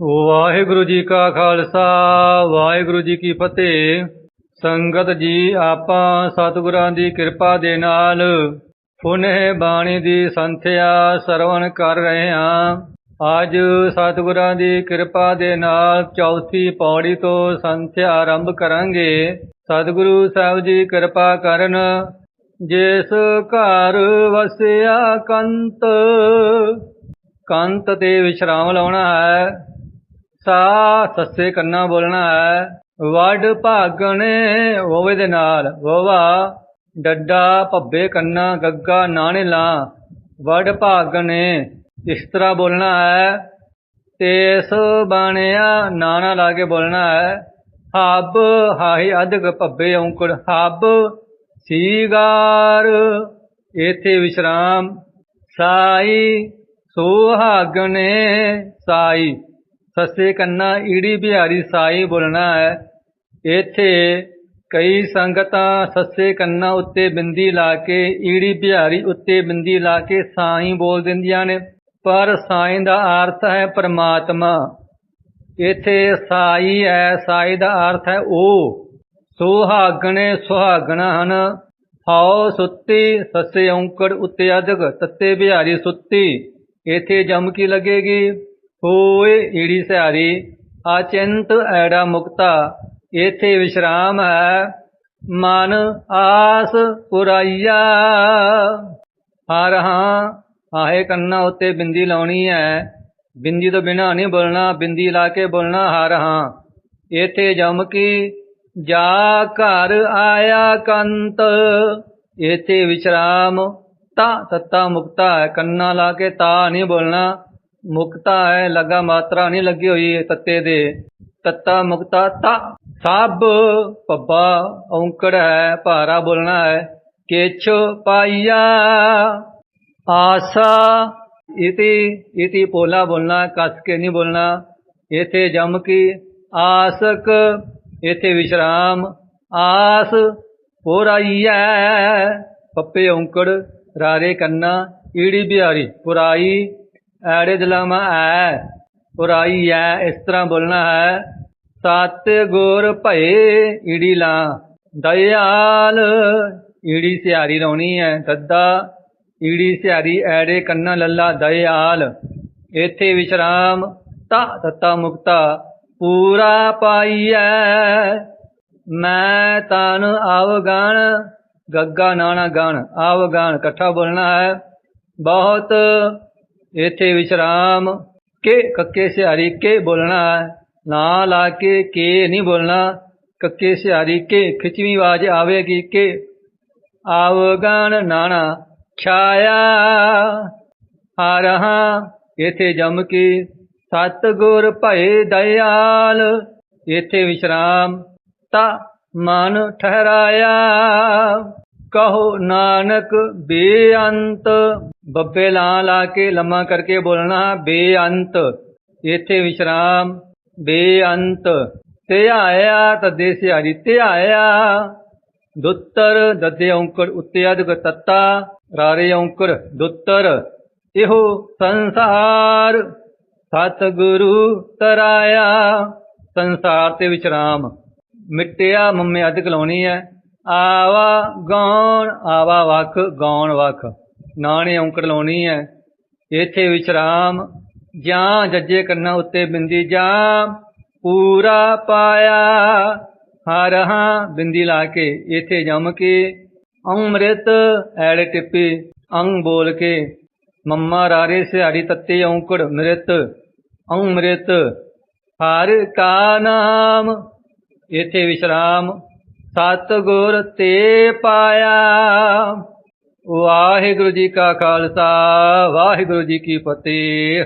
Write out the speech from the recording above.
ਵਾਹਿਗੁਰੂ ਜੀ ਕਾ ਖਾਲਸਾ, ਵਾਹਿਗੁਰੂ ਜੀ ਕੀ ਫਤਿਹ। ਸੰਗਤ ਜੀ, ਆਪਾਂ ਸਤਿਗੁਰਾਂ ਦੀ ਕਿਰਪਾ ਦੇ ਨਾਲ ਪੁਨਹ ਬਾਣੀ ਦੀ ਸੰਥਿਆ ਸਰਵਣ ਕਰ ਰਹੇ ਹਾਂ। ਅੱਜ ਸਤਿਗੁਰਾਂ ਦੀ ਕਿਰਪਾ ਦੇ ਨਾਲ ਚੌਥੀ ਪੌੜੀ ਤੋਂ ਸੰਥਿਆ ਆਰੰਭ ਕਰਾਂਗੇ। ਸਤਿਗੁਰੂ ਸਾਹਿਬ ਜੀ ਕਿਰਪਾ ਕਰਨ, ਜਿਸ ਘਰ ਵਸਿਆ ਕੰਤ ਕੰਤ ਤੇ ਵਿਸ਼ਰਾਮ ਲਾਉਣਾ ਹੈ। ਸਾ ਸੱਸੇ ਕੰਨਾ ਬੋਲਣਾ ਹੈ। ਵਡ ਭਾਗਣੇ ਹੋਵੇ ਦੇ ਨਾਲ। ਵੋਵਾ, ਡੱਡਾ ਭੱਬੇ ਕੰਨਾ, ਗੱਗਾ ਨਾਣੇ ਲਾ। ਵੱਡ ਭਾਗਣੇ ਇਸ ਤਰ੍ਹਾਂ ਬੋਲਣਾ ਹੈ। ਤੇਸ ਬਾਣਿਆ ਨਾਣਾ ਲਾ ਕੇ ਬੋਲਣਾ ਹੈ। ਹੱਬ ਹਾਹੀ ਅਧਿਕ ਭੱਬੇ ਔਂਕੜ। ਹੱਬ ਸੀਗਾਰ ਇਥੇ ਵਿਸ਼ਰਾਮ। ਸਾਈ ਸੋਹਾਗਣੇ, ਸਾਈ। ਸੱਸੇ ਕੰਨਾ ਈੜੀ ਬਿਹਾਰੀ ਸਾਈ ਬੋਲਣਾ ਹੈ। ਇੱਥੇ ਕਈ ਸੰਗਤਾਂ ਸੱਸੇ ਕੰਨਾ ਉੱਤੇ ਬਿੰਦੀ ਲਾ ਕੇ, ਈੜੀ ਬਿਹਾਰੀ ਉੱਤੇ ਬਿੰਦੀ ਲਾ ਕੇ ਸਾਈ ਬੋਲ ਦਿੰਦੀਆਂ ਨੇ। ਪਰ ਸਾਈ ਦਾ ਅਰਥ ਹੈ ਪਰਮਾਤਮਾ। ਇੱਥੇ ਸਾਈ ਹੈ, ਸਾਈ ਦਾ ਅਰਥ ਹੈ ਉਹ ਸੁਹਾਗਣੇ ਸੁਹਾਗਣਾ ਹਨ। ਹਾਉ ਸੁੱਤੀ, ਸੱਸੇ ਔਂਕੜ ਉੱਤੇ ਅਧਿਕ, ਤੱਤੇ ਬਿਹਾਰੀ ਸੁੱਤੀ। ਇੱਥੇ ਜਮ ਕੀ ਲੱਗੇਗੀ? ਹੋਏ ਈੜੀ ਸਿਹਾਰੀ ਅਚਿੰਤ ਐੜਾ ਮੁਕਤਾ ਇਥੇ ਵਿਸ਼ਰਾਮ ਹੈ, ਮਨ ਆਸ ਪੁਰਾਈਆ। ਹਰ ਹਾਂ, ਆਹੇ ਕੰਨਾਂ ਉੱਤੇ ਬਿੰਦੀ ਲਾਉਣੀ ਹੈ ਬਿੰਦੀ ਤੋਂ ਬਿਨਾ ਨਹੀਂ ਬੋਲਣਾ, ਬਿੰਦੀ ਲਾ ਕੇ ਬੋਲਣਾ ਹਰ ਹਾਂ। ਏਥੇ ਜਮ ਕੀ, ਜਾ ਘਰ ਆਇਆ ਕੰਤ, ਏਥੇ ਵਿਸ਼ਰਾਮ ਤਾ ਤੱਤਾ ਮੁਕਤਾ ਹੈ, ਕੰਨਾ ਲਾ ਕੇ ਤਾ ਨਹੀਂ ਬੋਲਣਾ ਮੁਕਤਾ ਹੈ, ਲਗਾ ਮਾਤਰਾ ਨਹੀਂ ਲੱਗੀ ਹੋਈ ਤੱਤੇ ਦੇ। ਤੱਤਾ ਮੁਕਤਾ ਤਾ। ਸਭ ਪੱਬਾ ਔਂਕੜ ਹੈ, ਭਾਰਾ ਬੋਲਣਾ ਹੈ। ਕਿਛ ਪਾਈਆ। ਆਸਾ। ਇਤੀ ਇਤੀ ਪੋਲਾ ਬੋਲਣਾ, ਕੱਸ ਕੇ ਨਹੀਂ ਬੋਲਣਾ। ਇਥੇ ਜਮ ਕੀ ਆਸਕ, ਇਥੇ ਵਿਸ਼ਰਾਮ। ਆਸ ਪੁਰਾਈਐ। ਪੱਪੇ ਔਂਕੜ, ਰਾਰੇ ਕੰਨਾ, ਈੜੀ ਬਿਹਾਰੀ, ਪੁਰਾਈ। ਐੜੇ ਦਲਾਮਾ ਐ ਪੁਰਾਈ ਐ ਇਸ ਤਰ੍ਹਾਂ ਬੋਲਣਾ ਹੈ। ਸਤ ਗੁਰ ਭਏ ਈੜੀ ਲਾ, ਦਇਆਲ ਈੜੀ ਸਿਹਾਰੀ ਲਾਉਣੀ ਹੈ, ਦੱਦਾ ਈੜੀ ਸਿਹਾਰੀ ਐੜੇ ਕੰਨਾ ਲੱਲਾ ਦਇਆਲ। ਇੱਥੇ ਵਿਸ਼ਰਾਮ ਤਾ ਤਤਾ ਮੁਕਤਾ, ਪੂਰਾ ਪਾਈਐ ਮੈਂ ਤਨ ਅਵਗਣ ਗੱਗਾ ਨਾਣਾ ਗਣ ਅਵਗਣ ਇਕੱਠਾ ਬੋਲਣਾ ਹੈ। ਬਹੁਤ ਇਥੇ ਵਿਸ਼ਰਾਮ। ਕੇ ਕੱਕੇ ਸਿਹਾਰੀ ਕੇ ਬੋਲਣਾ ਹੈ? ਨਾ ਲਾ ਕੇ ਕੇ ਨਹੀਂ ਬੋਲਣਾ। ਕੱਕੇ ਸਿਹਾਰੀ ਕੇ, ਖਿਚਵੀਂ ਆਵਾਜ਼ ਆਵੇਗੀ ਕੇ। ਅਵਗਣ ਨਾਣਾ, ਛਾਇਆ। ਹਰਹਾਂ ਇਥੇ ਜਮ ਕੀ। ਸਤਗੁਰ ਭਏ ਦਇਆਲ, ਇਥੇ ਵਿਸ਼ਰਾਮ। ਤਾ ਮਨ ਠਹਿਰਾਇਆ। ਕਹੋ ਨਾਨਕ ਬੇਅੰਤ। ਬੱਬੇ ਲਾ ਲਾ ਕੇ ਲੰਮਾ ਕਰਕੇ ਬੋਲਣਾ, ਬੇਅੰਤ। ਇਥੇ ਵਿਸ਼ਰਾਮ, ਬੇਅੰਤ। ਧਿਆਇਆ ਤਦੇ ਸਿਹਾਰੀ, ਧਿਆਇਆ। ਦੁੱਤਰ ਦਦੇ ਔਂਕੜ ਉੱਤੇ ਅਧਿਕ ਤੱਤਾ, ਰਾਰੇ ਔਂਕੜ ਦੁੱਤਰ। ਇਹੋ ਸੰਸਾਰ, ਸਤਿਗੁਰੂ ਤਰਾਇਆ। ਸੰਸਾਰ ਤੇ ਵਿਚਰਾਮ ਮਿਟਿਆ ਮੰਮੇ ਅਧਿਕ ਲਾਉਣੀ ਹੈ ਆਵਾ ਗੌਣ ਆਵਾ ਵਖ ਗੌਣ ਵਖ। ਨਾਣੇ ਔਂਕੜ ਲਾਉਣੀ ਹੈ ਇਥੇ ਵਿਚਰਾਮ ਜਾਂ ਜੱਜੇ ਕੰਨਾਂ ਉੱਤੇ ਬਿੰਦੀ ਜਾਂ ਪੂਰਾ ਪਾਇਆ, ਹਰ ਹਾਂ ਬਿੰਦੀ ਲਾ ਕੇ ਇਥੇ ਜਮ ਕੇ। ਅੰਮ੍ਰਿਤ ਐੜੇ ਟਿੱਪੀ, ਅੰਗ ਬੋਲ ਕੇ। ਮੰਮਾ ਰਾਰੇ ਸਿਹਾਰੀ ਤੱਤੇ ਔਂਕੜ ਮ੍ਰਿਤ, ਅੰਮ੍ਰਿਤ। ਹਰ ਕਾ ਨਾਮ ਇਥੇ ਵਿਸ਼ਰਾਮ। ਸਤਿਗੁਰ ਤੇ ਪਾਇਆ। ਵਾਹਿਗੁਰੂ ਜੀ ਕਾ ਖਾਲਸਾ ਵਾਹਿਗੁਰੂ ਜੀ ਕੀ ਫਤਿਹ।